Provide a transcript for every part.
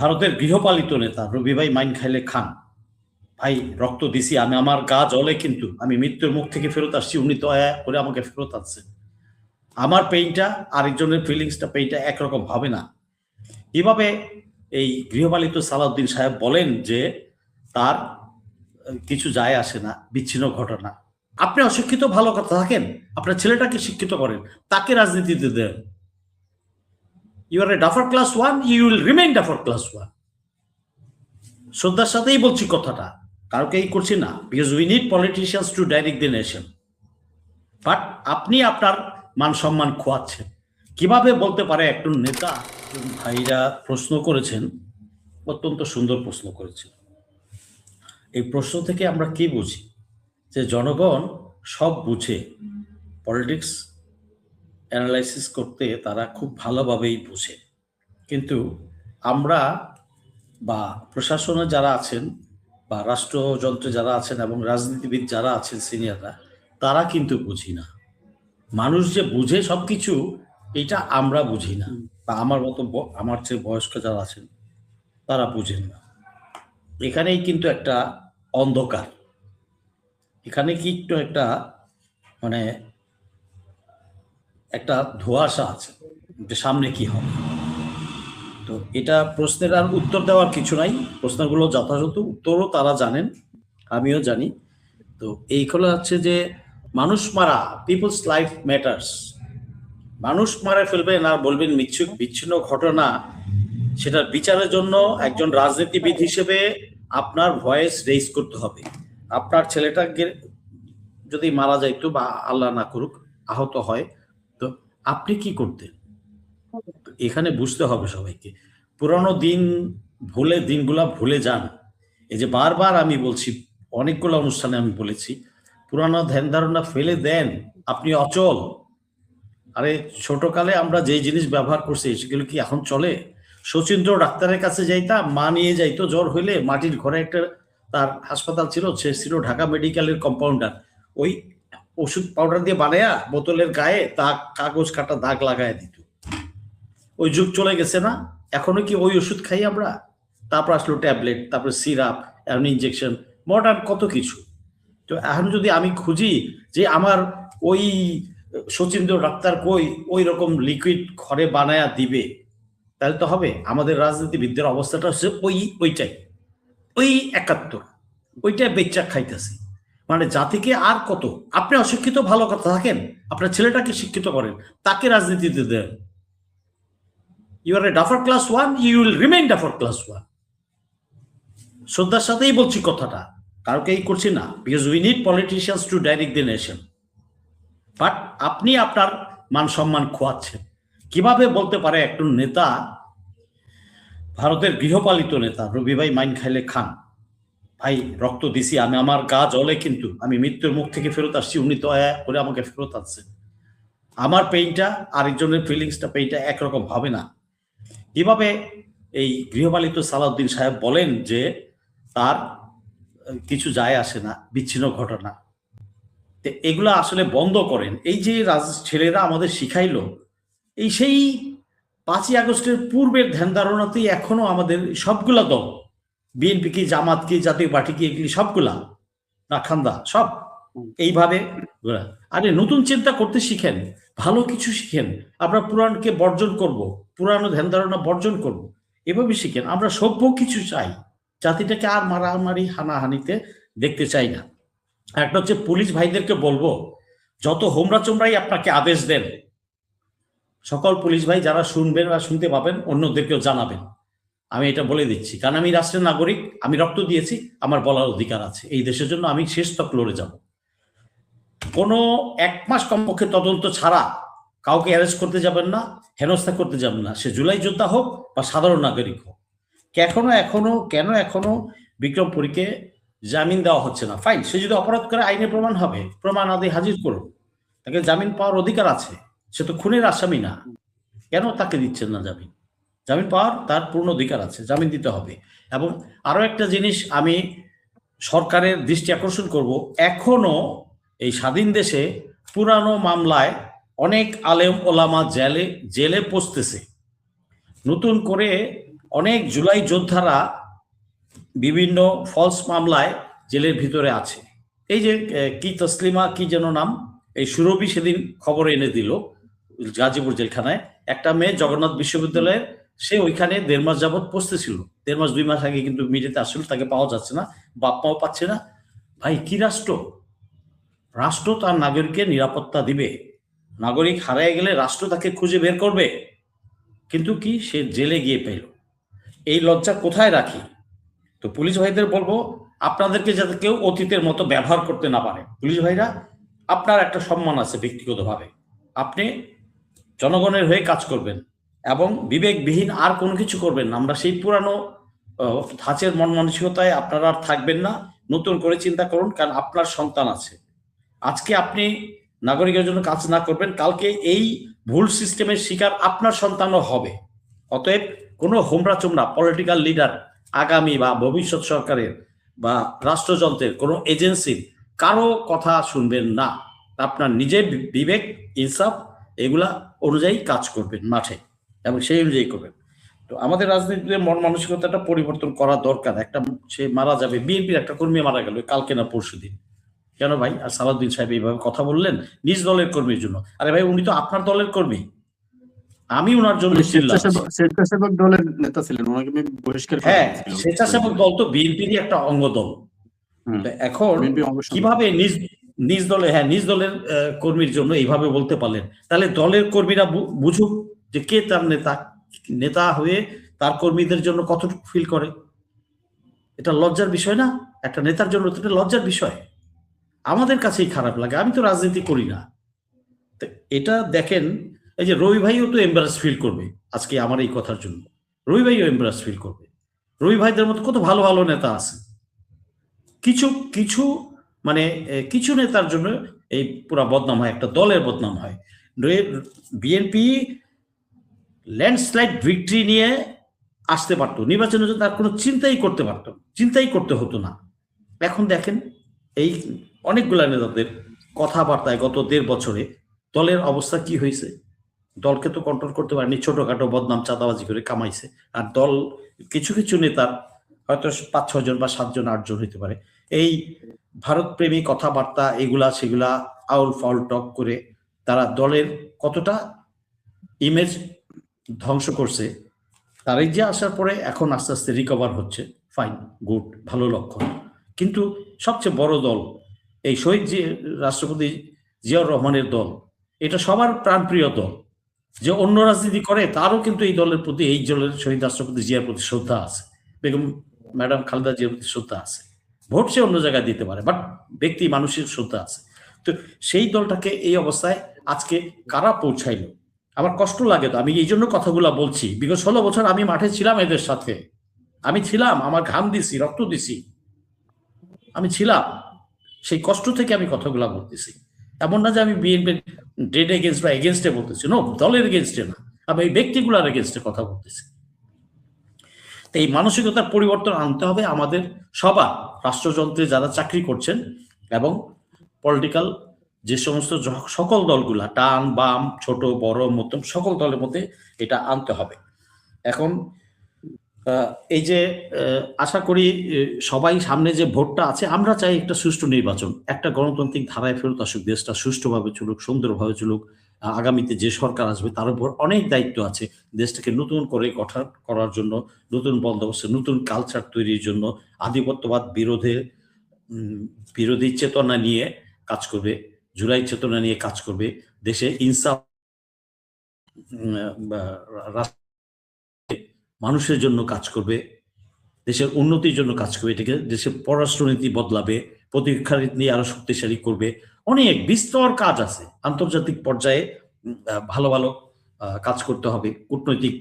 ভারতের গৃহপালিত নেতা রবি ভাই মাইন খাইলে খান। ভাই, রক্ত দিছি আমি, আমার গা জলে কিন্তু আমি মৃত্যুর মুখ থেকে ফেরত আসছি, উনি দয়া করে আমাকে ফেরত আসছেন আমার পেইনটা আরেকজনের ফিলিংসটা পেইনটা একরকম হবে না। এভাবে এই গৃহপালিত সালাউদ্দিন সাহেব বলেন যে, তার কিছু যায় আসে না, বিচ্ছিন্ন ঘটনা। আপনি অশিক্ষিত, ভালো কথা থাকেন। আপনার ছেলেটাকে শিক্ষিত করেন, তাকে রাজনীতিতে দেন। You are a duffer class one you will remain duffer class one শ্রদ্ধার সাথেই বলছি কথাটা। কাউকে এই করছি না because we need politicians to direct the nation but আপনি আপনার মান সম্মান খোয়াচ্ছেন। কীভাবে বলতে পারে একজন নেতা ভাইরা প্রশ্ন করেছেন, অত্যন্ত সুন্দর প্রশ্ন করেছেন। এই প্রশ্ন থেকে আমরা কি বুঝি? যে জনগণ সব বুঝে, পলিটিক্স অ্যানালাইসিস করতে তারা খুব ভালোভাবেই বুঝে। কিন্তু আমরা বা প্রশাসনে যারা আছেন বা রাষ্ট্রযন্ত্রে যারা আছেন এবং রাজনীতিবিদ যারা আছেন সিনিয়ররা, তারা কিন্তু বুঝি না। মানুষ যে বুঝে সব কিছু এটা আমরা বুঝি না। বা আমার মতো আমার চেয়ে বয়স্ক যারা আছেন, তারা বুঝেন না। এখানেই কিন্তু একটা অন্ধকার। এখানে কি একটু একটা মানে একটা ধোঁয়াশা আছে যে সামনে কি হবে? তো এটা প্রশ্নের আর উত্তর দেওয়ার কিছু নাই। প্রশ্নগুলো যথাযথ উত্তরও তারা জানেন, আমিও জানি। তো এইগুলো হচ্ছে যে মানুষ মারা পিপলস লাইফ ম্যাটার্স মানুষ মারা ফেলবেন আর বলবেন মিচ্ছু বিচ্ছিন্ন ঘটনা। সেটার বিচারের জন্য একজন রাজনীতিবিদ হিসেবে আপনার ভয়েস রেইজ করতে হবে। আপনার ছেলেটাকে যদি মারা যাইতো বা আল্লাহ না করুক, আহত হয়। আপনি কি করতেন? এখানে বুঝতে হবে সবাইকে। পুরানো দিন ভুলে দিনগুলা ভুলে যান। এই যে বারবার আমি বলছি অনেকগুলো অনুষ্ঠানে আমি বলেছি পুরানো ধ্যান ধারণা ফেলে দেন আপনি অচল। আরে ছোটকালে আমরা যে জিনিস ব্যবহার করছি সেগুলো কি এখন চলে? শচীন্দ্র ডাক্তারের কাছে যাইতাম মা নিয়ে যাইতো জ্বর হইলে মাটির ঘরে একটা তার হাসপাতাল ছিল সে ছিল ঢাকা মেডিকেলের কম্পাউন্ডার ওই ওষুধ পাউডার দিয়ে বানায়া বোতলের গায়ে দাগ, কাগজ কাটা দাগ লাগায় দিত। ওই যুগ চলে গেছে না? এখনও কি ওই ওষুধ খাই আমরা? তারপর আসলো ট্যাবলেট, তারপর সিরাপ এখন ইঞ্জেকশন মডার্ন কত কিছু। তো এখন যদি আমি খুঁজি যে আমার ওই শচীন্দ্র ডাক্তার কই ওই রকম লিকুইড ঘরে বানায়া দিবে, তাহলে তো হবে। আমাদের রাজনীতিবিদদের অবস্থাটা হচ্ছে ওই, ওইটাই। ওই একাত্তর। ওইটাই বেচ্চা খাইতেছি। মানে জাতিকে আর কত? আপনি অশিক্ষিত, ভালো কথা থাকেন। আপনার ছেলেটাকে শিক্ষিত করেন। তাকে রাজনীতিতে দেন। You are a duffer class one you will remain duffer class one শ্রদ্ধার সাথেই বলছি কথাটা। কাউকে এই করছি না। Because we need politicians to direct the nation but আপনি আপনার মান সম্মান খোয়াচ্ছেন। কীভাবে বলতে পারে একজন নেতা? ভারতের গৃহপালিত নেতা রবি ভাই মাইন খাইলে খান। ভাই, রক্ত দিছি, আমি আমার গা জলে কিন্তু আমি মৃত্যুর মুখ থেকে ফেরত আসছি, উনি দয়া করে আমাকে ফেরত আসছে আমার পেইনটা আরেকজনের ফিলিংসটা পেইনটা একরকম হবে না। কীভাবে এই গৃহপালিত সালাউদ্দিন সাহেব বলেন যে তার কিছু যায় আসে না, বিচ্ছিন্ন ঘটনা। তো এগুলা আসলে বন্ধ করেন। এই যে রাজ ছেলেরা আমাদের শিখাইল, এই সেই পাঁচই আগস্টের পূর্বের ধ্যান ধারণাতেই এখনও আমাদের সবগুলা দল বিএনপি কি, জামাত কি, জাতীয় পার্টি কি, এগুলি সবগুলা, রাখান্দা, সব। এইভাবে আরে নতুন চিন্তা করতে শিখেন, ভালো কিছু শিখেন। আমরা পুরাণকে বর্জন করব পুরানো ধ্যান ধারণা বর্জন করব। এভাবে শিখেন। আমরা সভ্য কিছু চাই, জাতিটাকে আর মারামারি হানাহানিতে দেখতে চাই না। একটা হচ্ছে পুলিশ ভাইদেরকে বলব, যত হোমরা চোমরাই আপনাকে আদেশ দেন, সকল পুলিশ ভাই যারা শুনবেন বা শুনতে পাবেন, অন্যদেরকেও জানাবেন। আমি এটা বলে দিচ্ছি। কারণ আমি রাষ্ট্রের নাগরিক, আমি রক্ত দিয়েছি, আমার বলার অধিকার আছে। এই দেশের জন্য আমি শেষ তক লড়ে যাব। কোনো এক মাস কমপক্ষে তদন্ত ছাড়া কাউকে অ্যারেস্ট করতে যাবেন না, হেনস্থা করতে যাবেন না। সে জুলাই যোদ্ধা হোক বা সাধারণ নাগরিক হোক। এখনও এখনও, কেন এখনও বিক্রম পুরীকে জামিন দেওয়া হচ্ছে না? ফাইন সে যদি অপরাধ করে, আইনে প্রমাণ হবে। প্রমাণ আদি হাজির করুন। তাকে জামিন পাওয়ার অধিকার আছে। সে তো খুনের আসামি না। কেন তাকে দিচ্ছেন না জামিন? জামিন পাওয়ার তার পূর্ণ অধিকার আছে, জামিন দিতে হবে। এবং আরও একটা জিনিস আমি সরকারের দৃষ্টি আকর্ষণ করব, এখনও এই স্বাধীন দেশে পুরানো মামলায় অনেক আলেম ওলামা জেলে জেলে পচতেছে নতুন করে অনেক জুলাই যোদ্ধারা বিভিন্ন ফলস মামলায় জেলের ভিতরে আছে। এই যে কি তসলিমা, কি যেন নাম, এই সুরভি সেদিন খবর এনে দিল গাজীপুর জেলখানায়। একটা মেয়ে জগন্নাথ বিশ্ববিদ্যালয়ের সে ওইখানে দেড় মাস যাবৎ পৌঁছতেছিল দেড় মাস, দুই মাস আগে কিন্তু মিডিয়াতে আসছিল, তাকে পাওয়া যাচ্ছে না বাপ মাও পাচ্ছে না। ভাই, কি রাষ্ট্র? রাষ্ট্র তার নাগরিককে নিরাপত্তা দিবে। নাগরিক হারায় গেলে রাষ্ট্র তাকে খুঁজে বের করবে। কিন্তু কি সে জেলে গিয়ে পেল? এই লজ্জা কোথায় রাখি? তো পুলিশ ভাইদের বলব, আপনাদেরকে যাতে কেউ অতীতের মতো ব্যবহার করতে না পারে। পুলিশ ভাইরা, আপনার একটা সম্মান আছে ব্যক্তিগতভাবে। আপনি জনগণের হয়ে কাজ করবেন। এবং বিবেকবিহীন আর কোনো কিছু করবেন না। আমরা সেই পুরানো ধাঁচের মন মানসিকতায় আপনারা আর থাকবেন না। নতুন করে চিন্তা করুন, কারণ আপনার সন্তান আছে। আজকে আপনি নাগরিকের জন্য কাজ না করবেন, কালকে এই ভুল সিস্টেমের শিকার আপনার সন্তানও হবে। অতএব কোনো হোমরা চোমরা পলিটিক্যাল লিডার আগামী বা ভবিষ্যৎ সরকারের বা রাষ্ট্রযন্ত্রের, কোনো এজেন্সির কারও কথা শুনবেন না। আপনার নিজের বিবেক, ইনসাফ, এগুলা অনুযায়ী কাজ করবেন মাঠে। এবং সেই অনুযায়ী করবেন তো আমাদের রাজনীতিতে মন মানসিকতাটা পরিবর্তন করা দরকার। একটা সে মারা যাবে বিএনপির একটা কর্মী মারা গেল কালকে না পরশু দিন। কেন ভাই? আর সালাউদ্দিন সাহেব এইভাবে কথা বললেন নিজ দলের কর্মীর জন্য। আরে ভাই উনি তো আপনার দলের কর্মী। আমি ওনার জন্য স্বেচ্ছাসেবক দলের নেতা ছিলেন ওনাকে আমি বহিষ্কার হ্যাঁ স্বেচ্ছাসেবক দল তো বিএনপিরই একটা অঙ্গ দল। এখন। কীভাবে নিজ নিজ দলে হ্যাঁ নিজ দলের কর্মীর জন্য এইভাবে বলতে পারলেন? তাহলে দলের কর্মীরা বুঝুক। যে কে তার নেতা নেতা হয়ে তার কর্মীদের জন্য কতটুকু ফিল করে? এটা লজ্জার বিষয় না? একটা নেতার জন্য তো এটা লজ্জার বিষয়। আমাদের কাছেই খারাপ লাগে, আমি তো রাজনীতি করি না। তো এটা দেখেন, এই যে রবি ভাইও তো এম্বারাস ফিল করবে আজকে আমার এই কথার জন্য। রবি ভাইও এম্বারাস ফিল করবে। রবি ভাইদের মতো কত ভালো ভালো নেতা আছে। কিছু কিছু মানে কিছু নেতার জন্য এই পুরা বদনাম হয়, একটা দলের বদনাম হয়। বিএনপি ল্যান্ডস্লাইড ভিক্টরি নিয়ে আসতে পারতো। নির্বাচনের জন্য তার কোনো চিন্তাই করতে পারত চিন্তাই করতে হতো না। এখন দেখেন, এই অনেকগুলা নেতাদের কথাবার্তায় গত দেড় বছরে দলের অবস্থা কি হয়েছে? দলকে তো কন্ট্রোল করতে পারেনি, ছোটখাটো বদনাম, চাঁদাবাজি করে কামাইছে। আর দল, কিছু কিছু নেতার হয়তো পাঁচ ছজন বা সাতজন আটজন হইতে পারে, এই ভারতপ্রেমী কথাবার্তা, এগুলা, সেগুলা আউল ফাউল টক করে তারা দলের কতটা ইমেজ ধ্বংস করছে তারাই যে আসার পরে এখন আস্তে আস্তে রিকভার হচ্ছে। ফাইন গুড ভালো লক্ষণ। কিন্তু সবচেয়ে বড় দল এই শহীদ জি, রাষ্ট্রপতি জিয়াউর রহমানের দল, এটা সবার প্রাণপ্রিয় দল। যে অন্য রাজনীতি করে, তারও কিন্তু এই দলের প্রতি, এই দলের শহীদ রাষ্ট্রপতি জিয়ার প্রতি শ্রদ্ধা আছে। বেগম, ম্যাডাম খালেদা জিয়ার প্রতি শ্রদ্ধা আছে। ভোট সে অন্য জায়গায় দিতে পারে বাট ব্যক্তি, মানুষের শ্রদ্ধা আছে। তো সেই দলটাকে এই অবস্থায় আজকে কারা পৌঁছাইলো? আমার কষ্ট লাগে তো, আমি এই জন্য কথাগুলা বলছি। বিগত ষোলো বছর আমি মাঠে ছিলাম এদের সাথে। আমি ছিলাম, আমার ঘাম দিছি, রক্ত দিছি। আমি ছিলাম। সেই কষ্ট থেকে আমি কথাগুলা বলতেছি। এমন না যে আমি বিএনপির ডেড এগেনস্ট বা এগেনস্টে বলতেছি। নো দলের এগেনস্টে না। আমি এই ব্যক্তিগুলার এগেনস্টে কথা বলতেছি। তো এই মানসিকতার পরিবর্তন আনতে হবে আমাদের সবার, রাষ্ট্রযন্ত্রে যারা চাকরি করছেন এবং পলিটিক্যাল যে সমস্ত সকল দলগুলা, টান, বাম, ছোট, বড়, মধ্যম, সকল দলের মধ্যে এটা আনতে হবে। এখন এই যে আশা করি সবাই সামনে যে ভোটটা আছে, আমরা চাই একটা সুষ্ঠু নির্বাচন, একটা গণতান্ত্রিক ধারায় ফেরত আসুক, দেশটা সুষ্ঠুভাবে চলুক, সুন্দরভাবে চলুক আগামীতে যে সরকার আসবে, তার উপর অনেক দায়িত্ব আছে, দেশটাকে নতুন করে গঠন করার জন্য, নতুন বন্দোবস্ত, নতুন কালচার তৈরির জন্য, আধিপত্যবাদ বিরোধে বিরোধী চেতনা নিয়ে কাজ করবে। জুলাই চেতনা নিয়ে কাজ করবে। দেশে ইনসাফ মানুষের জন্য কাজ করবে, দেশের উন্নতির জন্য কাজ করবে, এটাকে দেশের পররাষ্ট্রনীতি বদলাবে, প্রতিরক্ষা নীতি আরও শক্তিশালী করবে। অনেক বিস্তর কাজ আছে। আন্তর্জাতিক পর্যায়ে ভালো ভালো কাজ করতে হবে। কূটনৈতিক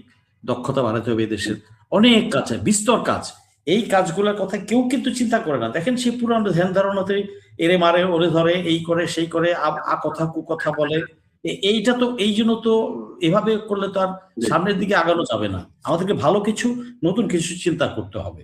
দক্ষতা বাড়াতে হবে দেশের। অনেক কাজ বিস্তর কাজ। এই কাজগুলোর কথা কেউ কিন্তু চিন্তা করে না। দেখেন সে পুরানো ধ্যান ধারণাতে এরে মারে ওরে ধরে এই করে সেই করে আ- আ কথা কু কথা বলে। এইটা তো এই জন্য তো এভাবে করলে তো আর সামনের দিকে আগানো যাবে না। আমাদেরকে ভালো কিছু নতুন কিছু চিন্তা করতে হবে।